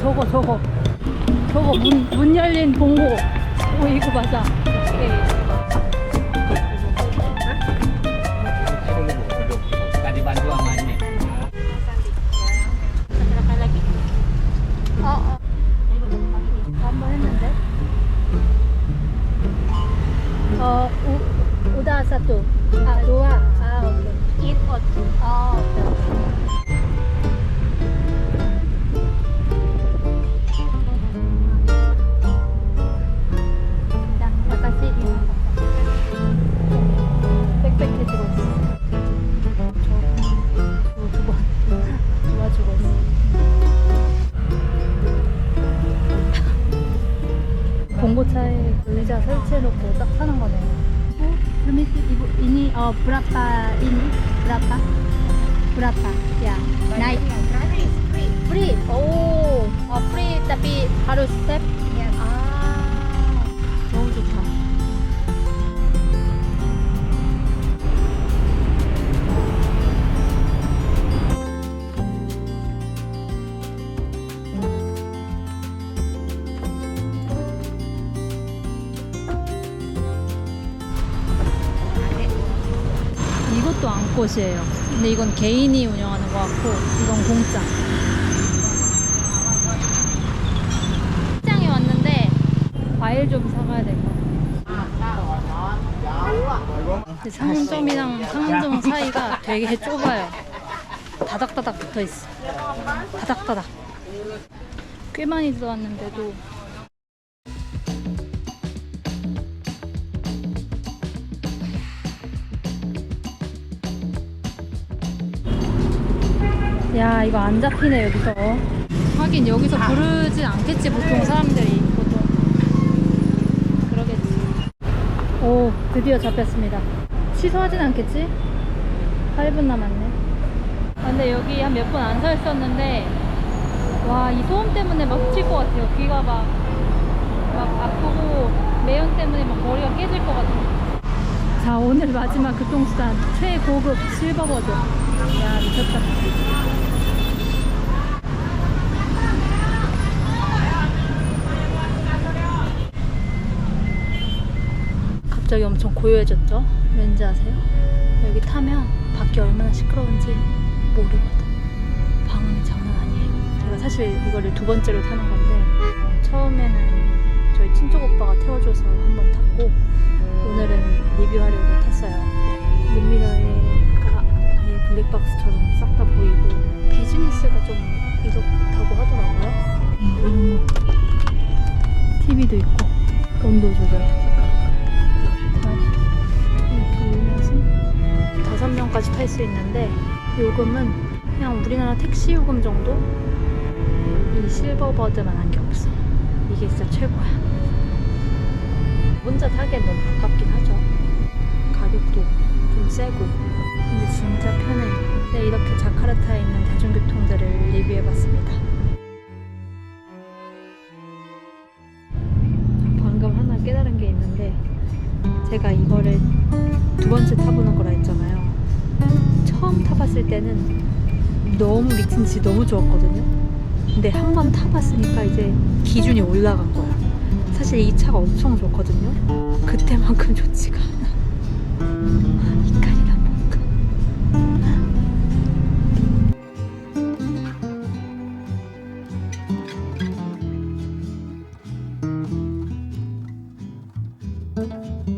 저거 저거. 저거 문, 문 열린 봉고. 오 이거 맞아. amannya. 어, 어. 어아 우와 아 오케이. 이옷 아 오케이 차에 의자 설치해놓고 딱 사는 거네요. 어? permisi ibu ini oh berapa ini berapa berapa ya naik free oh oh free tapi harus step 이것도 암꽃이에요. 근데 이건 개인이 운영하는 것 같고 이건 공짜. 시장에 왔는데 과일 좀 사가야 될 것 같아요. 상점이랑 상점 사이가 되게 좁아요. 다닥다닥 붙어 있어. 다닥다닥. 꽤 많이 들어왔는데도 야 이거 안 잡히네 여기서. 하긴 여기서 부르진 않겠지 보통 사람들이. 보통. 그러겠지. 오 드디어 잡혔습니다. 취소하진 않겠지? 8분 남았네. 아, 근데 여기 한 몇 분 안 서 있었는데 와 이 소음 때문에 막칠것 같아요. 귀가 막, 막 아프고 매연 때문에 막 머리가 깨질 것 같아요. 자 오늘 마지막 교통수단 최고급 실버 버전 야 미쳤다 갑자기 엄청 고요해졌죠? 왠지 아세요? 여기 타면 밖이 얼마나 시끄러운지 모르거든. 방음이 장난 아니에요. 제가 사실 이거를 두 번째로 타는 건데 처음에는 저희 친척 오빠가 태워줘서 한번 탔고 오늘은 리뷰하려고 탔어요. 룸미러에가 아예 블랙박스처럼 싹 다 보이고 비즈니스가 좀 이렇다고 하더라고요. 음, TV도 있고 온도 조절. 탈수 있는데 요금은 그냥 우리나라 택시 요금 정도? 이 실버버드만 한 게 없어. 이게 진짜 최고야. 혼자 타기엔 너무 가깝긴 하죠. 가격도 좀 세고. 근데 진짜 편해. 네, 이렇게 자카르타에 있는 대중교통들을 리뷰해봤습니다. 방금 하나 깨달은 게 있는데 제가 이거를 두 번째 타보는 거라 했잖아요. 처음 타봤을 때는 너무 미친 지 너무 좋았거든요. 근데 한 번 타봤으니까 이제 기준이 올라간 거야. 사실 이 차가 엄청 좋거든요. 그때만큼 좋지가 않아. 이까리가 뭔가. t